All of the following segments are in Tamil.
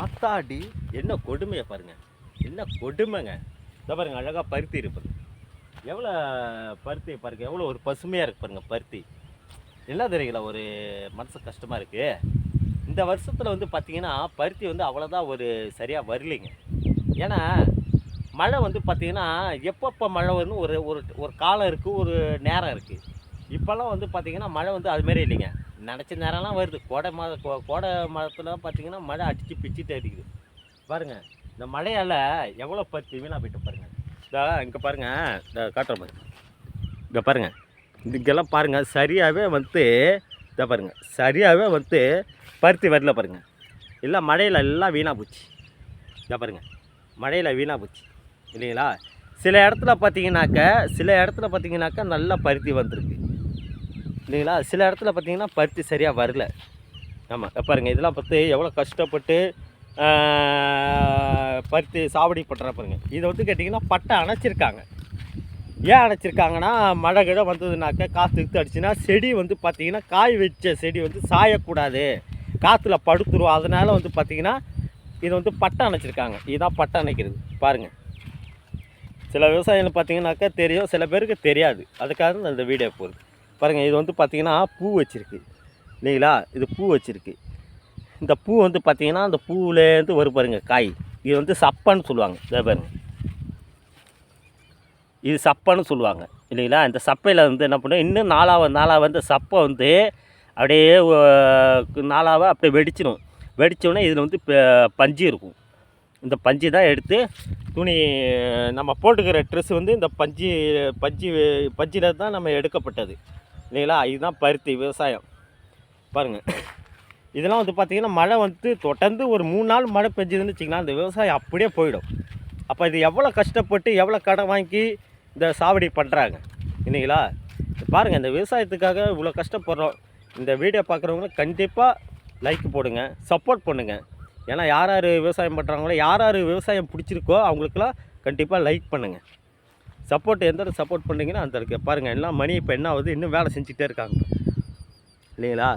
ஆத்தாடி என்ன கொடுமையை பாருங்க. என்ன கொடுமைங்க. இதை பாருங்க அழகாக பருத்தி இருப்பது எவ்வளோ பருத்தி பாருங்க எவ்வளோ ஒரு பசுமையாக இருக்கு பாருங்க பருத்தி. என்ன தெரியுங்களா ஒரு மனசு கஷ்டமாக இருக்குது இந்த வருஷத்தில் வந்து பார்த்திங்கன்னா பருத்தி வந்து அவ்வளோதான் ஒரு சரியாக வரலைங்க. ஏன்னா மழை வந்து பார்த்திங்கன்னா எப்பப்போ மழை வந்து ஒரு ஒரு ஒரு காலம் இருக்குது ஒரு நேரம் இருக்குது இப்போல்லாம் வந்து பார்த்தீங்கன்னா மழை வந்து அதுமாரி இல்லைங்க. நினச்ச நேரம்லாம் வருது. கோடை மாத கோ- கோடை மாதத்தில் பார்த்தீங்கன்னா மழை அடித்து பிச்சுட்டு அடிக்குது பாருங்கள் இந்த மழையால் எவ்வளோ பருத்தி வீணாக போயிட்டு பாருங்கள் இந்த இங்கே பாருங்கள் இந்த காட்டுற மாதிரி. இங்கே பாருங்கள் இதுக்கெல்லாம் பாருங்கள் சரியாகவே வந்து இதை பாருங்க சரியாகவே வந்து பருத்தி வரல பாருங்கள் எல்லாம் மழையில் எல்லாம் வீணாக போச்சு. இதை பாருங்க மழையில் வீணாக போச்சு. இல்லைங்களா? சில இடத்துல பார்த்தீங்கன்னாக்க சில இடத்துல பார்த்தீங்கன்னாக்கா நல்லா பருத்தி வந்திருக்கு. இல்லைங்களா? சில இடத்துல பார்த்தீங்கன்னா பருத்தி சரியாக வரல. ஆமாம் பாருங்கள் இதெல்லாம் பார்த்து எவ்வளோ கஷ்டப்பட்டு பருத்தி சாவடி பண்ணுற பாருங்க. இதை வந்து கேட்டிங்கன்னா பட்டை அணைச்சிருக்காங்க. ஏன் அணைச்சிருக்காங்கன்னா மழை கிழ வந்ததுனாக்க காற்று இழுத்து அடிச்சுன்னா செடி வந்து பார்த்திங்கன்னா காய் வச்ச செடி வந்து சாயக்கூடாது. காற்றுல படுத்துரும். அதனால் வந்து பார்த்திங்கன்னா இது வந்து பட்டை அணைச்சிருக்காங்க. இதுதான் பட்டை அணைக்கிறது. பாருங்கள் சில விவசாயிகள் பார்த்தீங்கன்னாக்கா தெரியும் சில பேருக்கு தெரியாது. அதுக்காக தான் இந்த வீடியோ போகுது பாருங்கள் இது வந்து பார்த்திங்கன்னா பூ வச்சுருக்கு. இல்லைங்களா? இது பூ வச்சுருக்கு. இந்த பூ வந்து பார்த்திங்கன்னா அந்த பூவிலேருந்து வரும் பாருங்கள் காய். இது வந்து சப்பன்னு சொல்லுவாங்க. இதை பாருங்கள் இது சப்பன்னு சொல்லுவாங்க. இல்லைங்களா? இந்த சப்பையில் வந்து என்ன பண்ணுவோம் இன்னும் நாளாக நாளாக வந்து சப்பை வந்து அப்படியே நாளாக அப்படியே வெடிச்சிடும். வெடித்தோடனே இதில் வந்து பஞ்சு இருக்கும். இந்த பஞ்சு தான் எடுத்து துணி நம்ம போட்டுக்கிற ட்ரெஸ் வந்து இந்த பஞ்சு பஞ்சு பஞ்சில் தான் நம்ம எடுக்கப்பட்டது. இல்லைங்களா? இதுதான் பருத்தி விவசாயம். பாருங்கள் இதெல்லாம் வந்து பார்த்திங்கன்னா மழை வந்து தொடர்ந்து ஒரு மூணு நாள் மழை பெஞ்சதுன்னு வச்சிங்கன்னா அந்த விவசாயம் அப்படியே போயிடும். அப்போ இது எவ்வளோ கஷ்டப்பட்டு எவ்வளோ கடன் வாங்கி இந்த சாவடி பண்ணுறாங்க இல்லைங்களா? பாருங்கள் இந்த விவசாயத்துக்காக இவ்வளோ கஷ்டப்படுறோம். இந்த வீடியோ பார்க்குறவங்களும் கண்டிப்பாக லைக் போடுங்க சப்போர்ட் பண்ணுங்கள் ஏன்னா யார் யார் விவசாயம் பண்ணுறாங்களோ யார் யார் விவசாயம் பிடிச்சிருக்கோ அவங்களுக்கெல்லாம் கண்டிப்பாக லைக் பண்ணுங்கள் சப்போர்ட் எந்த இடத்துல சப்போர்ட் பண்ணுறீங்கன்னா அந்த இருக்கு பாருங்கள் எல்லாம் மணி இப்போ என்ன ஆகுது? இன்னும் வேலை செஞ்சுக்கிட்டே இருக்காங்க. இல்லைங்களா?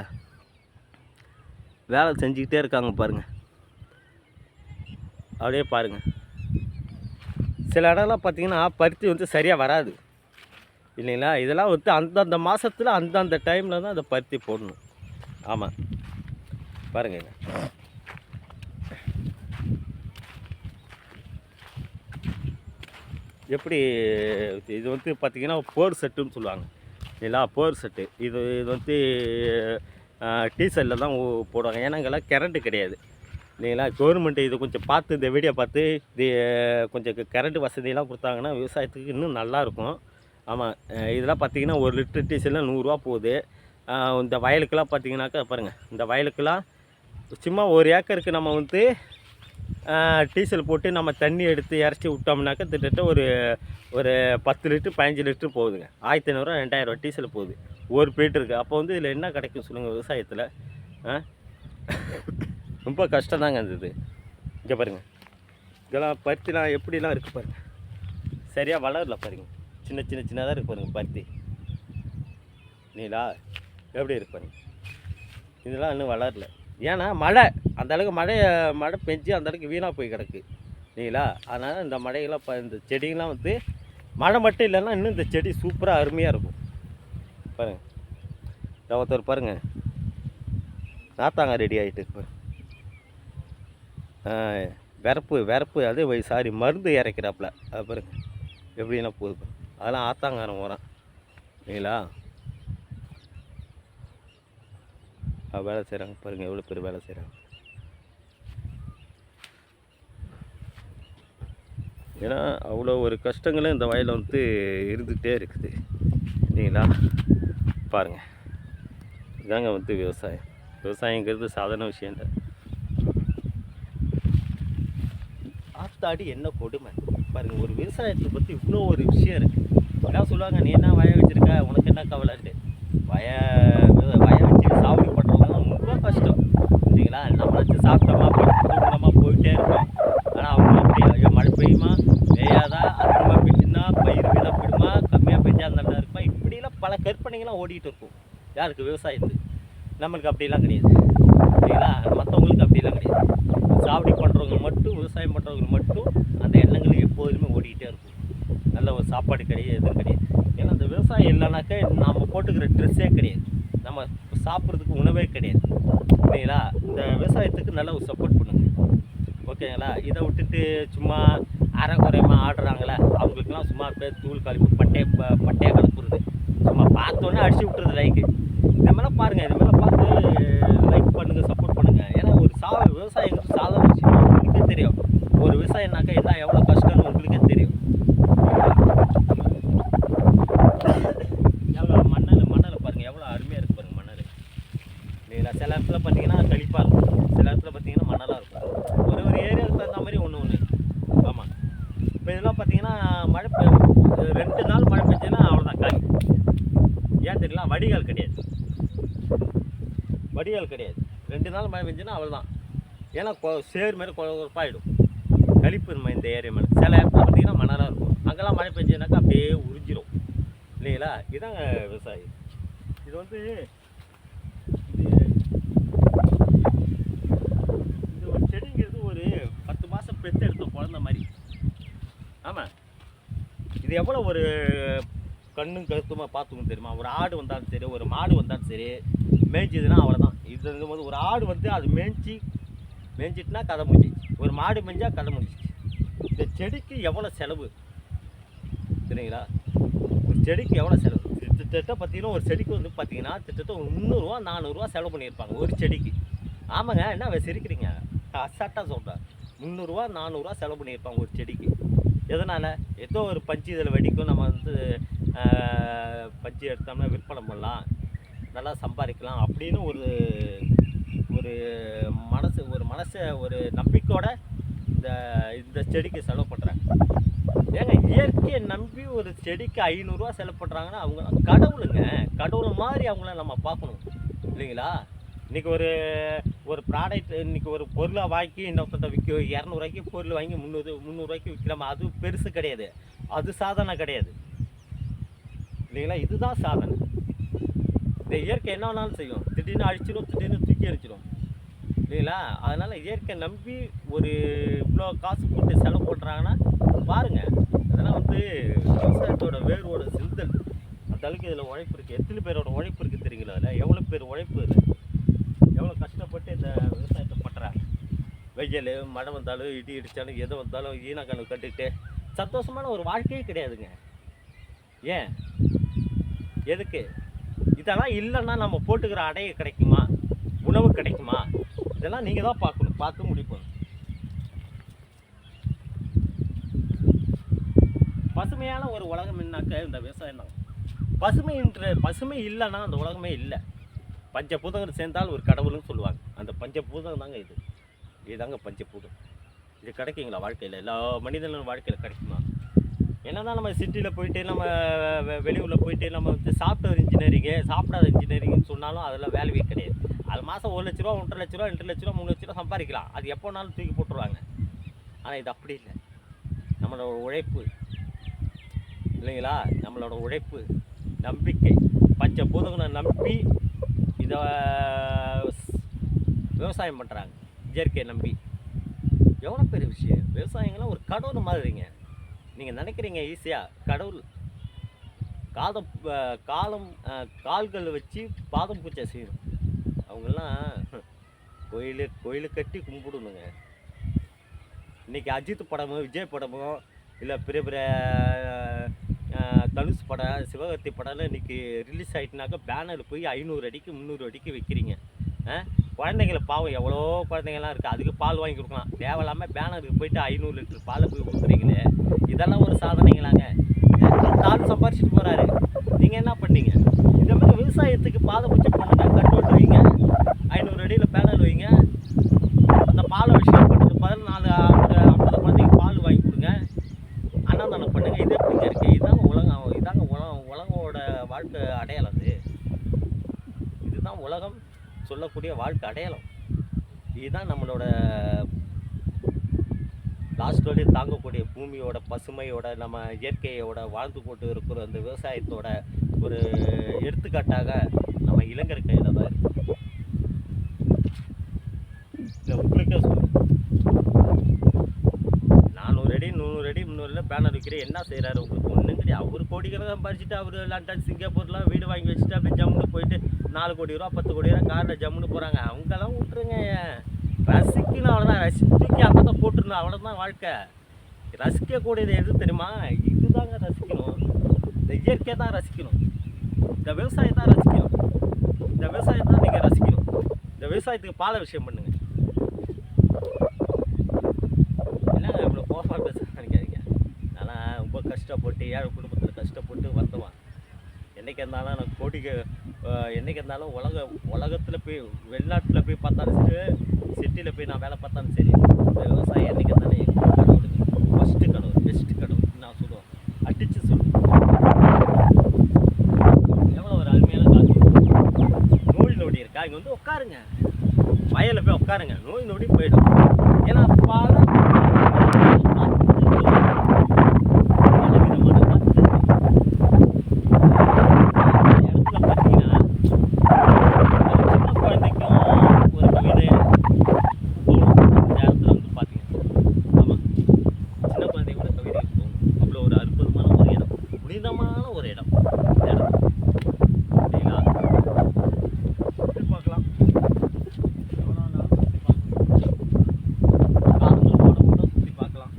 வேலை செஞ்சுக்கிட்டே இருக்காங்க பாருங்கள் அப்படியே பாருங்கள் சில இடம்லாம் பார்த்தீங்கன்னா பருத்தி வந்து சரியாக வராது. இல்லைங்களா? இதெல்லாம் வந்து அந்தந்த மாதத்தில் அந்தந்த டைமில் தான் அந்த பருத்தி போடணும். ஆமாம் பாருங்க. எப்படி இது வந்து பார்த்திங்கன்னா போர் செட்டுன்னு சொல்லுவாங்க. இல்லைங்களா? Bore set. இது இது வந்து டீசலில் தான் போடுவாங்க. ஏன்னா இங்கெல்லாம் கரண்ட்டு கிடையாது. இல்லைங்களா? கவர்மெண்ட் இது கொஞ்சம் பார்த்து இந்த வீடியோ பார்த்து இது கொஞ்சம் கரண்ட் வசதியெல்லாம் கொடுத்தாங்கன்னா விவசாயத்துக்கு இன்னும் நல்லாயிருக்கும். ஆமாம் இதெல்லாம் பார்த்தீங்கன்னா ஒரு லிட்டர் டீசல்லாம் நூறுரூவா போகுது. இந்த வயலுக்கெல்லாம் பார்த்தீங்கன்னாக்கா பாருங்கள் இந்த வயலுக்கெல்லாம் சும்மா ஒரு ஏக்கருக்கு நம்ம வந்து டீசல் போட்டு நம்ம தண்ணி எடுத்து இறச்சி விட்டோம்னாக்கா திட்டத்தட்ட ஒரு ஒரு பத்து லிட்டர் பதினஞ்சு லிட்ரு போகுதுங்க. ஆயிரத்தி ஐநூறுரூவா ரெண்டாயிரரூவா டீசல் போகுது. ஒரு இருக்குது அப்போ வந்து இதில் என்ன கிடைக்கும் சொல்லுங்கள் விவசாயத்தில்? ஆ? ரொம்ப கஷ்டம் தாங்க இருந்தது இங்கே பாருங்கள் இதெல்லாம் பருத்திலாம் எப்படிலாம் இருக்குது பாருங்கள் சரியாக வளரல பாருங்க. சின்ன சின்ன சின்னதாக இருக்கு பாருங்கள் பருத்தி. நீலா எப்படி இருப்பாருங்க இதெல்லாம் இன்னும் வளரல. ஏன்னா மழை அந்த அளவுக்கு மழை மழை பெஞ்சு அந்த அளவுக்கு வீணாக போய் கிடக்கு. நீங்களா அதனால் இந்த மழையெல்லாம் இப்போ இந்த செடிங்கெலாம் வந்து மழை மட்டும் இல்லைன்னா இன்னும் இந்த செடி சூப்பராக அருமையாக இருக்கும். பாருங்கள் இந்த ஒருத்தர் பாருங்க. நாத்தாங்க ரெடி ஆகிட்டு இப்போ விறப்பு அதே அது சாரி மருந்து இறைக்கிறாப்புல. அது பாருங்கள் எப்படின்னா போகுது அதெல்லாம் ஆத்தாங்காரம் உரம் சரிங்களா வேலை செய்கிறாங்க பாருங்கள் எவ்வளோ பேர் வேலை செய்கிறாங்க ஏன்னா அவ்வளோ ஒரு கஷ்டங்களும் இந்த வயலில் வந்து இருந்துகிட்டே இருக்குது. இல்லைங்களா? பாருங்கள் இதாங்க வந்து விவசாயம். விவசாயங்கிறது சாதாரண விஷயம் இல்லை. ஆத்தாடி என்ன கொடுமை? பாருங்கள் ஒரு விவசாயத்தை பற்றி இவ்வளோ ஒரு விஷயம் இருக்குது எல்லாம் சொல்லுவாங்க நீ என்ன வய வச்சிருக்க? உனக்கு என்ன கவலைன்ட்டு வய வய வச்சு சாவடி பண்ணுறவங்க ரொம்ப கஷ்டம் சரிங்களா நம்மளாச்சும் சாப்பிட்டோமா தூக்கமா போயிட்டே இருப்போம். ஆனால் அவங்க அப்படி ஐயோ மழை பெய்யுமா? பெய்யாதா? அதிகமாக பெய்ஞ்சுன்னா பயிர் வீணாக போயிடுமா கம்மியாக பெஞ்சா நல்லா இருக்குமா? இப்படிலாம் பல கற்பனைகள்லாம் ஓடிக்கிட்டு இருக்கும். யாருக்கு? விவசாயத்துக்கு. நம்மளுக்கு அப்படிலாம் கிடையாது. சரிங்களா? மற்றவங்களுக்கு அப்படிலாம் கிடையாது. சாவடி விவசாயம் பண்ணுறவங்க மட்டும் அந்த எண்ணங்கள் எப்போதுமே ஓடிக்கிட்டே இருக்கும். நல்ல ஒரு சாப்பாடு கிடையாது எதுவும் கிடையாது. ஏன்னா அந்த விவசாயம் இல்லைனாக்கா நாம் போட்டுக்கிற ட்ரெஸ்ஸே கிடையாது. நம்ம சாப்பிட்றதுக்கு உணவே கிடையாது. இல்லைங்களா இந்த நல்ல ஒரு சப்போர்ட் பண்ணுங்க. ஓகேங்களா? இதை விட்டுட்டு சும்மா அரை குறையமாக ஆடுறாங்களே அவங்களுக்குலாம் சும்மா பேர் தூள் கழிப்பு பட்டைய ப- பட்டையை கலப்புறது. சும்மா பார்த்தோன்னே அடிச்சு விட்டுறது லைக்கு இந்த மாதிரிலாம் பாருங்கள் இது மாதிரிலாம் பார்த்து லைக் பண்ணுங்கள் சப்போர்ட் பண்ணுங்கள் ஏன்னா ஒரு சா விவசாயங்கிறது சாதாரண விஷயம் உங்களுக்கே தெரியும் ஒரு விவசாயம்னாக்கா எல்லாம் எவ்வளோ கஷ்டம்னு உங்களுக்கே தெரியும் எவ்வளோ மணல் மணலை பாருங்கள் எவ்வளோ அருமையாக இருக்கு பாருங்கள் மணல் இல்லைங்களா சில இடத்துல பார்த்தீங்கன்னா கழிப்பாக இருக்கும் சில இடத்துல பார்த்தீங்கன்னா மணலாக இருக்கும் ஒரு ஒரு ஏரியாவுக்கு தகுந்த மாதிரி ஒன்று ஒன்று ஆமாம் எல்லாம் இதெல்லாம் பார்த்தீங்கன்னா மழை பெ- ரெண்டு நாள் மழை பெஞ்சதுன்னா அவ்வளோதான் காய் ஏன் தெரியல வடிகால் கிடையாது. வடிகால் கிடையாது. ரெண்டு நாள் மழை பெஞ்சுன்னா அவ்வளோதான் ஏன்னா கொ- சேர் மாதிரி குழப்பாயிடும். கழிப்பு நம்ம இந்த ஏரியா மேலே. சில இடத்துல பார்த்தீங்கன்னா மணலாக இருக்கும். அங்கெல்லாம் மழை பெஞ்சதுனாக்கா அப்படியே உறிஞ்சிடும் இல்லைங்களா? இதாங்க விவசாயி இது வந்து இது இது ஒரு செடிங்கிறது ஒரு பத்து மாதம் பெற்று எடுத்த குழந்த மாதிரி. ஆமாம் இது எவ்வளோ ஒரு கண்ணும் கருத்துமாக பார்த்துக்கணும் தெரியுமா? ஒரு ஆடு வந்தாலும் சரி ஒரு மாடு வந்தாலும் சரி மேய்ஞ்சதுன்னா அவ்வளோதான் இது போது ஒரு ஆடு வந்து அது மேய்ஞ்சி மேய்ஞ்சிட்டுனா கதை முடிஞ்சிச்சு ஒரு மாடு மேய்ஞ்சால் கதை முடிஞ்சிச்சு இந்த செடிக்கு எவ்வளோ செலவு? சரிங்களா ஒரு செடிக்கு எவ்வளோ செலவு? கிட்டத்தட்ட பார்த்தீங்கன்னா ஒரு செடிக்கு வந்து பார்த்தீங்கன்னா கிட்டத்தட்ட ஒரு முந்நூறுரூவா நானூறுரூவா செலவு பண்ணியிருப்பாங்க ஒரு செடிக்கு. ஆமாங்க என்ன வே- சிரிக்கிறீங்க? அசாட்டாக சொல்கிறேன் முந்நூறுரூவா நானூறுரூவா செலவு பண்ணியிருப்பாங்க ஒரு செடிக்கு. எதனால்? ஏதோ ஒரு பஞ்சு இதில் வெடிக்கும். நம்ம வந்து பஞ்சு எடுத்தோம்னா விற்பனை பண்ணலாம். நல்லா சம்பாதிக்கலாம் அப்படின்னு ஒரு ஒரு மனசு ஒரு மனசை ஒரு நம்பிக்கையோட இந்த இந்த செடிக்கு செலவு பண்ணுறாங்க ஏங்க இயற்கையை நம்பி ஒரு செடிக்கு ஐநூறுரூவா செலவு பண்ணுறாங்கன்னா அவங்க கடவுளுங்க கடவுள் மாதிரி அவங்கள நம்ம பார்க்கணும். இல்லைங்களா? இன்றைக்கி ஒரு ஒரு ப்ராடக்ட் இன்றைக்கி ஒரு பொருளை வாங்கி இன்னொருத்த விற்க இரநூறுவாய்க்கு பொருள் வாங்கி முந்நூறு முந்நூறுவாய்க்கு விற்கிறோமா அது பெருசு கிடையாது. அது சாதனை கிடையாது. இல்லைங்களா? இதுதான் சாதனை. இந்த இயற்கை என்ன வேணாலும் செய்யும். திடீர்னு அழிச்சிடும் திடீர்னு தூக்கி அடிச்சிடும் இல்லைங்களா? அதனால் இயற்கை நம்பி ஒரு இவ்வளோ காசு போட்டு செலவு போடுறாங்கன்னா பாருங்கள் அதெல்லாம் வந்து விவசாயத்தோட வேர்வோட சிந்தல். அந்த அளவுக்கு இதில் உழைப்பு இருக்குது எத்தனை பேரோட உழைப்பு இருக்குது தெரியுங்களா? அதில்? எவ்வளோ பேர் உழைப்பு இருக்குது எவ்வளோ கஷ்டப்பட்டு இந்த விவசாயத்தை பண்ணுறாங்க வெயில் மழை வந்தாலும் இடி இடித்தாலும் எது வந்தாலும் ஈனக்கணக்கு கட்டிட்டு சந்தோஷமான ஒரு வாழ்க்கையே கிடையாதுங்க. ஏன்? எதுக்கு? இதெல்லாம் இல்லைன்னா நம்ம போட்டுக்கிற அடைய கிடைக்குமா? உணவு கிடைக்குமா? இதெல்லாம் நீங்கள் தான் பார்க்கணும். பார்த்து முடிப்போம். பசுமையான ஒரு உலகம் என்னாக்க இந்த விவசாயம் தான். பசுமைன்ற பசுமை இல்லைன்னா அந்த உலகமே இல்லை. பஞ்சபூதங்கள் சேர்ந்தால் ஒரு கடவுள்னு சொல்லுவாங்க. அந்த பஞ்சபூதம் தாங்க இது. இதுதாங்க பஞ்சபூதம் இது கிடைக்குங்களா வாழ்க்கையில்? எல்லா மனிதனும் வாழ்க்கையில் கிடைக்குமா? என்னதான் நம்ம சிட்டியில் போயிட்டு நம்ம வெளியூரில் போயிட்டு நம்ம வந்து சாஃப்ட்வேர் இன்ஜினியரிங்கு சாப்பிடாத இன்ஜினியரிங்னு சொன்னாலும் அதெல்லாம் வேல்யூவே கிடையாது. அது மாதம் ஒரு லட்ச ரூபா ஒன்றரை லட்ச ரூபா ரெண்டு லட்ச ரூபா மூணு லட்ச ரூபா சம்பாதிக்கலாம். அது எப்போனாலும் தூக்கி போட்டுருவாங்க. ஆனால் இது அப்படி இல்லை. நம்மளோட உழைப்பு இல்லைங்களா? நம்மளோட உழைப்பு நம்பிக்கை பஞ்ச பூதங்களை நம்பி இதை விவசாயம் பண்ணுறாங்க இயற்கையை நம்பி. எவ்வளோ பெரிய விஷயம்? விவசாயங்கள்லாம் ஒரு கடவுள் மாதிரிங்க. நீங்கள் நினைக்கிறீங்க ஈஸியாக கடவுள் காதம் காலம் கால்கள் வச்சு பாதம் பூச்சை செய்யணும். அவங்கெல்லாம் கோயில் கோயில் கட்டி கும்பிடணுங்க. இன்னைக்கு அஜித் படமோ விஜய் படமோ இல்லை பெரிய பெரிய தனுஷ் படம் சிவகார்த்தி படம்லாம் இன்றைக்கி ரிலீஸ் ஆகிட்டுனாக்கா பேனர் போய் ஐநூறு அடிக்கு முந்நூறு அடிக்கு விற்கிறீங்க ஆ குழந்தைங்கள பாவம் எவ்வளோ குழந்தைங்கலாம் இருக்குது அதுக்கு பால் வாங்கி கொடுக்கலாம். தேவையில்லாமல் பேனருக்கு போயிட்டு ஐநூறு லிட்டர் பாலை போய் கொடுக்குறீங்களே இதெல்லாம் ஒரு சாதனைங்களாங்க. அந்த ஆள் சம்பாரிச்சிட்டு போகிறாரு நீங்கள் என்ன பண்ணீங்க? இந்த மாதிரி விவசாயத்துக்கு பாதை பிடிச்சி பண்ணுங்க. கட்டோட்டு வைங்க. ஐநூறு அடியில் பேனல் வைங்க. அந்த பாலை விஷயம் பண்ணுறது பதினாலு ஐம்பது ஐம்பது குழந்தைங்க பால் வாங்கி கொடுங்க. அன்னதானம் பண்ணுங்க. இது எப்படிங்க இருக்குது இதாங்க உலகம். இதாங்க உலகம். உலகோட வாழ்க்கை அடையாளம் இதுதான் உலகம். சொல்லக்கூடிய வாழ்க்கை அடையாளம். இதுதான் நம்மளோட லாஸ்ட் வரையும் தாங்கக்கூடிய பூமியோட பசுமையோட நம்ம இயற்கையோட வாழ்ந்து கொண்டு இருக்கிற அந்த விவசாயத்தோட ஒரு எடுத்துக்காட்டாக நம்ம இளைஞர் கையில் தான் இருக்கு இல்லை உங்களுக்கே சொல்லுங்க செய்கிறேன் என்ன செய்கிறாரு உங்களுக்கு ஒன்றும் கிடையாது அவர் கோடிகளை சம்பாரிச்சுட்டு அவர் லண்டன் சிங்கப்பூர்லாம் வீடு வாங்கி வச்சுட்டு அப்படி ஜம்முன்னு போயிட்டு நாலு கோடி ரூபா பத்து கோடி ரூபா காரில் ஜம்முன்னு போகிறாங்க அவங்கெல்லாம் விட்டுருங்க. ரசிக்கணும் அவ்வளோதான் ரசி தூக்கி தான் போட்டுருணும் அவ்வளோதான் வாழ்க்கை ரசிக்கக்கூடியது எது தெரியுமா? இதுதாங்க ரசிக்கணும். இந்த இயற்கையை தான் ரசிக்கணும். இந்த விவசாயத்தை தான் ரசிக்கணும். இந்த விவசாயத்தை நீங்கள் ரசிக்கணும். இந்த விவசாயத்துக்கு பால விஷயம் பண்ணுங்க என்னங்க இவ்வளோ கோஃபா பேச நினைக்காதீங்க ஆனால் ரொம்ப கஷ்டப்பட்டு ஏழை குடும்பத்தில் கஷ்டப்பட்டு வந்தவன். என்றைக்கு இருந்தாலும் நான் கோடிக்கு என்றைக்கு இருந்தாலும் உலக உலகத்தில் போய் வெளிநாட்டில் போய் பார்த்தாலும் சரி சிட்டியில் போய் நான் வேலை பார்த்தாலும் சரி இந்த விவசாயம் என்னைக்கு இருந்தாலும் எங்கள் கடவுளுக்கு ஃபஸ்ட்டு கடவுள் பெஸ்ட்டு கடவுள் நான் சொல்லுவேன். அடித்து சொல்லுவேன் எவ்வளோ ஒரு அருமையான காற்று நோய் நொடி இருக்கா? இங்கே வந்து உட்காருங்க. வயலில் போய் உட்காருங்க. நோய் நொடி போயிடும். ஏன்னா பால் பலவிதமான காற்று இருக்கு. இந்த இடத்துல பார்த்தீங்கன்னா ஒரு சின்ன குழந்தைக்கும் ஒரு கவிதை தோணும் இந்த இடத்துல வந்து பார்த்தீங்கன்னா ஆமாம் சின்ன குழந்தை கூட கவிதை தோணும் அவ்வளோ ஒரு அற்புதமான ஒரு இடம் புனிதமான ஒரு இடம் இந்த இடம் சரிங்களா சுற்றி பார்க்கலாம் எவ்வளோ நேரம் சுற்றி பார்க்கலாம் காலங்கள் ஓட ஓட சுற்றி பார்க்கலாம்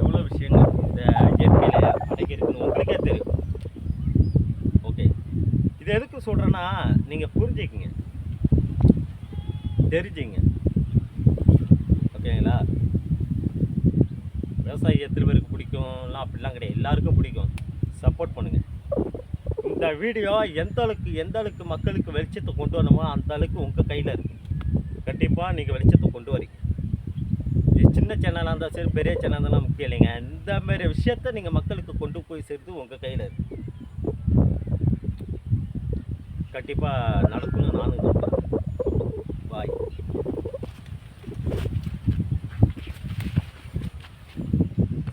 எவ்வளோ விஷயங்கள் இந்த இயற்கையில் அடங்கி உங்களுக்கே தெரியும். ஓகே இது எதுக்கு சொல்கிறேன்னா நீங்கள் புரிஞ்சுக்கிங்க. தெரிஞ்சுங்க ஓகேங்களா விவசாயி எத்தனை பேருக்கு பிடிக்கும்லாம் அப்படிலாம் கிடையாது. எல்லாருக்கும் பிடிக்கும். சப்போர்ட் பண்ணுங்கள் இந்த வீடியோ எந்த அளவுக்கு எந்த அளவுக்கு மக்களுக்கு வெளிச்சத்தை கொண்டு வரணுமோ அந்த அளவுக்கு உங்கள் கையில் இருக்குது கண்டிப்பாக நீங்கள் வெளிச்சத்தை கொண்டு வரீங்க. சின்ன சேனலாக இருந்தால் சரி பெரிய சேனலாக இருந்தாலும் முக்கியம் இல்லைங்க இந்த மாதிரி விஷயத்த நீங்கள் மக்களுக்கு கொண்டு போய் சேர்த்து உங்கள் கையில் இருக்குது கண்டிப்பாக நடக்கும்னு நானும் பாய்